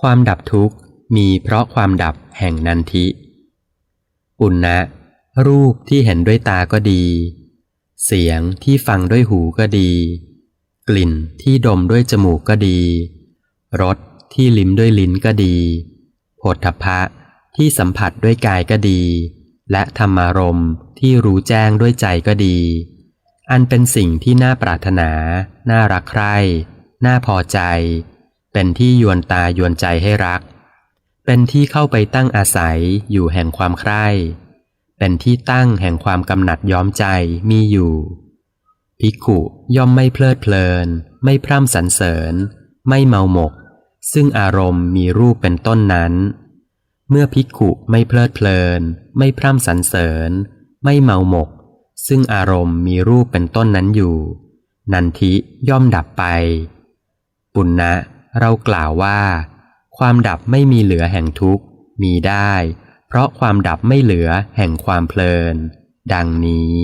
ความดับทุกข์มีเพราะความดับแห่งนันทิปุณณะรูปที่เห็นด้วยตาก็ดี เสียงที่ฟังด้วยหูก็ดี กลิ่นที่ดมด้วยจมูกก็ดี รสที่ลิ้มด้วยลิ้นก็ดีโผฏฐัพพะที่สัมผัสด้วยกายก็ดี และธรรมารมณ์ที่รู้แจ้งด้วยใจก็ดี อันเป็นสิ่งที่น่าปรารถนา น่ารักใคร่ น่าพอใจ เป็นที่ยวนตายวนใจให้รัก เป็นที่เข้าไปตั้งอาศัยอยู่แห่งความใคร่ เป็นที่ตั้งแห่งความกำหนัดย้อมใจมีอยู่ ภิกขุย่อมไม่เพลิดเพลิน ไม่พร่ำสรรเสริญ ไม่เมาหมก ซึ่งอารมณ์มีรูปเป็นต้นนั้น เมื่อภิกขุไม่เพลิดเพลิน ไม่พร่ำสรรเสริญ ไม่เมาหมก ซึ่งอารมณ์มีรูปเป็นต้นนั้นอยู่ นันทิย่อมดับไป ปุณณะ เรากล่าวว่า ความดับไม่มีเหลือแห่งทุกข์มีได้ เพราะความดับไม่เหลือแห่งความเพลิน ดังนี้